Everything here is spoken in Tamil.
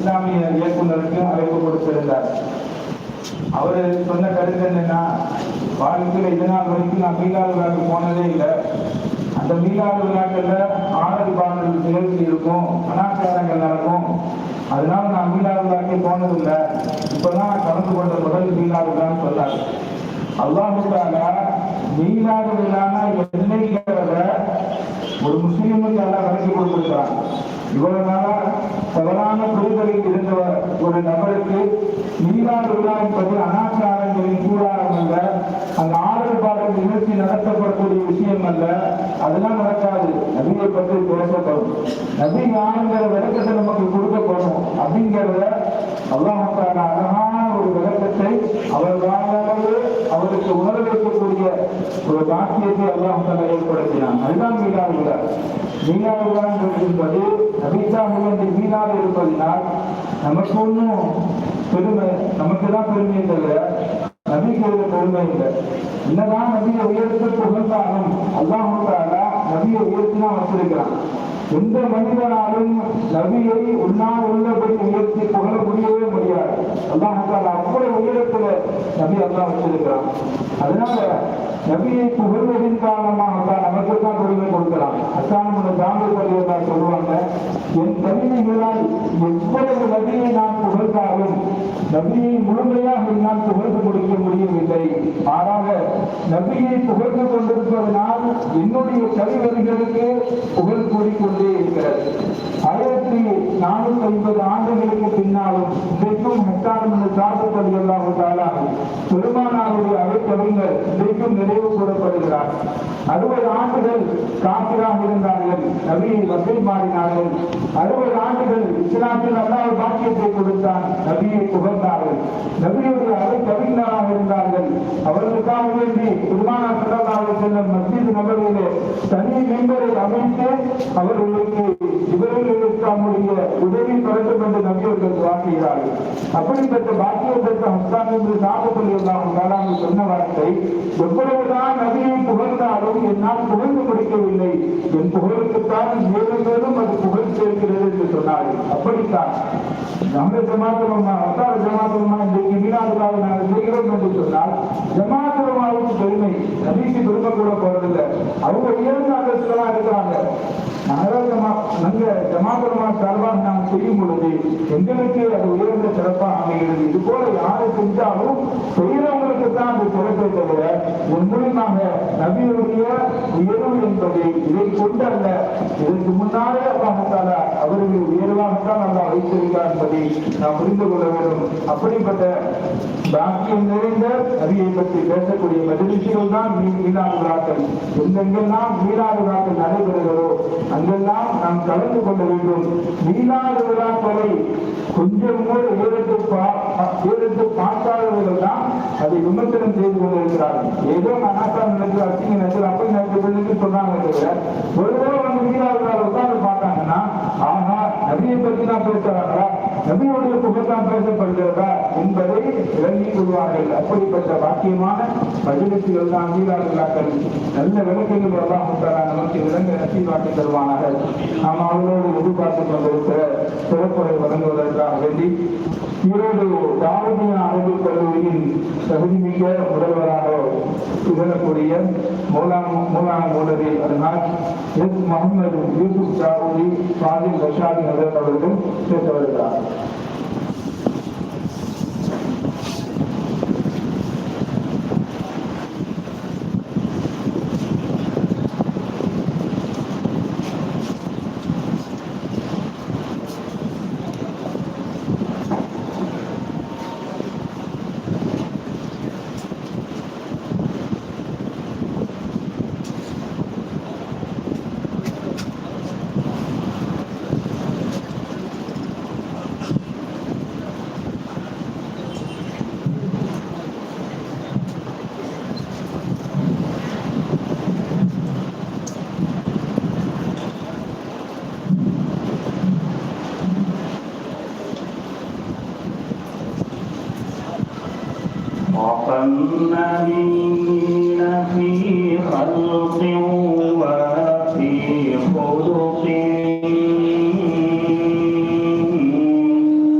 இஸ்லாமிய இயக்குநருக்கு அழைப்பு கொடுத்திருந்தார். அவர் சொன்ன கருத்து என்னன்னா வாழ்க்கையில் இது நாள் வரைக்கும் நான் மீளாது விழாக்கு போனதே இல்லை. அந்த மீளாது விழாக்கள்ல ஆடல் பாடல் நிகழ்ச்சி இருக்கும் அனாச்சாரங்கள் நடக்கும். அதனால நான் மீளாது விழாக்கே போனதில்லை இப்பதான் நான் கலந்து கொண்ட முதல் மீளாது விழான்னு சொன்னார். அல்லாஹுக்காக மீளாது விழானா என்னைக்கிறத ஒரு முஸ்லீமுக்கு எல்லாம் விளக்கி கொடுத்துருக்கிறான். இவ்வளவு நாளா தவறான புரிதலில் இருந்த ஒரு நபருக்கு மீளாது விழா என்பது அனாச்சாரங்களின் கூடாரம் அல்ல அந்த ஆடல் பாடல் நிகழ்ச்சி நடத்தப்படக்கூடிய விஷயம் அல்ல அதெல்லாம் நடக்காது. நபியை பற்றி பேசப்படும். நபி யாருங்கிற விளக்கத்தை நமக்கு கொடுக்கப்படும். அப்படிங்கிறத அல்லாஹால அழகான ஒரு விளக்கத்தை அவர் வாயாலே அவருக்கு உணர வைக்கக்கூடிய ஒரு பாக்கியத்தை அல்லாஹால ஏற்படுத்தினான். அதுதான் மீளாது விழா. மீளாது விழா என்பது நபிசாஹிபந்தி மீளாது இருப்பதினால் நமக்கு ஒன்றும் பெருமை நமக்கு தான் பெருமை தவிர நபிக்கு ஒரு பெருமை இல்லை. என்னதான் நபியை உயர்த்த புகழ்ந்தாலும் அல்லாஹால நபியை உயர்த்தினா வச்சிருக்கிறான். எந்த மனிதனாலும் நபியை உன்னால் உள்ளபடி உயர்த்தி புகழ முடியவே முடியாது அல்லாஹால அவ்வளவு நபி அல்லா வச்சிருக்கிறான். அதனால நபியை புகழ்வதின் காரணமாக தான் நமக்கு தான் பெருமை கொடுக்கிறான் அசான தாங்க பள்ளியெல்லாம் சொல்லுவாங்க என் கவிதைகளால் எவ்வளவு நபியை நான் புகழ்ந்தாலும் நபியை முழுமையாக என்னால் புகழ்ந்து கொடுக்க முடியவில்லை. மாறாக நபியை புகழ்ந்து கொண்டிருப்பதனால் என்னுடைய கவிவரிகளுக்கு புகழ் கூடிக்கொண்டே இருக்கிறது. ஆயிரத்தி நானூத்தி ஐம்பது ஆண்டுகளுக்கு பின்னாலும் இன்றைக்கும் ஹெட்டாரம் என்று சாப்பிட்டது எல்லாம் பெருமானாருடைய அவைக்கவிஞர் இன்றைக்கும் நினைவு கூறப்படுகிறார். அறுபது ஆண்டுகள் காப்பிராக இருந்தார்கள் நபியை வசதி மாறினார்கள். அறுபது ஆண்டுகள் இஸ்லாத்தில் அல்லாஹ் பாக்கியத்தை கொடுத்தான் நபியை புகழ்ந்தார்கள். நபியுடைய அவை இருந்தார்கள். அவர்களுக்காக வேண்டி பெருமானார் சிறந்தார்கள் செல்லும் மஸ்ஜித் நபர்களிலே தனி மெம்பரை அமைத்து அவர்களுக்கு இவர்களுக்கு உதவி பெறட்டும் என்று நபியவர்கள் வாக்குகிறார்கள் அப்படிப்பட்ட பாக்கியம் பெற்ற ஹஸ்தான் என்று சாப்பிட்டு எல்லாம் சொன்ன வார்த்தை எவ்வளவுதான் நபியை புகழ்ந்தாலும் என்னால் புகழ்ந்து முடிக்கவில்லை. என் புகழுக்குத்தான் மேலும் மேலும் அது புகழ் சேர்க்கிறது என்று சொன்னார்கள். அப்படித்தான். நம்ம ஜமாத்துலமா அசார ஜமாத்துலமா இன்றைக்கு மீனாதுக்காக நாங்கள் செய்கிறோம் என்று சொன்னால் ஜமாத்துலமாவுக்கு பெருமை நபிக்கு பெருமை கூட போறதில்லை. அவங்க உயர்ந்த அந்தஸ்துல தான் இருக்கிறாங்க நாங்கள் ஜமா நாங்க சார்பாக நாம் செய்யும் பொழுது எங்களுக்கு அது உயர்ந்த சிறப்பாக அமைகிறது. இது போல யாரை செஞ்சாலும் செய்யறவங்களுக்கு தான் அது சிறப்பை தவிர உன் நபியுடைய உயர்வு என்பது இதை கொண்டல்ல இதற்கு முன்னாலே அல்லாஹால உயர்வாகத்தான் அல்லா வைத்திருக்கிறார் என்பதை நாம் புரிந்து கொள்ள வேண்டும். அப்படிப்பட்ட பாக்கியம் நிறைந்த நபியை பற்றி பேசக்கூடிய மதிர்ச்சிகள் தான் மீனாடு விழாக்கள் எங்கெங்கெல்லாம் மீனாடு விழாக்கள் நடைபெறுகிறதோ அங்கெல்லாம் நாம் கலந்து கொள்ள வேண்டும். மீனாடு விழாக்களை கொஞ்சம் கூட ஏறிட்டு உயரத்து பார்க்காதவர்கள் தான் அதை விமர்சனம் செய்து கொண்டிருக்கிறார்கள். ஏதோ அனாக்காரம் நடக்குது அசிங்க நடக்குது அப்படி நடக்குதுன்னு சொன்னாங்க தவிர வந்து மீனாடு உட்கார்ந்து பார்த்தாங்கன்னா நபியை பற்றி தான் பேசுறாங்களா நபியுடைய புகழ்தான் பேசப்படுகிறதா என்பதை விளங்கிக் கொள்வார்கள் அப்படிப்பட்ட பாக்கியமான மஜிலிசுகள் தான் அங்கீகாரங்களாக்கள் நல்ல விளக்கங்கள் எல்லாம் உண்டான நமக்கு விளங்க நசீவாக்கி தருவானாக. நாம் அவர்களோடு எதிர்பார்த்து கொண்டிருக்கிற சிறப்புரை வழங்குவதற்காக வேண்டி ஈரோடு தாவதிய அரபு கல்லூரியின் தகுதிமிக்க முதல்வராக திகழக்கூடிய மௌலான மௌலான மோலரி அதனால் எஸ் முகமது யூசுப் சாவுதி சாதில் ரஷாதி நகர் அவர்கள் பேச வருகிறார் وقمنا من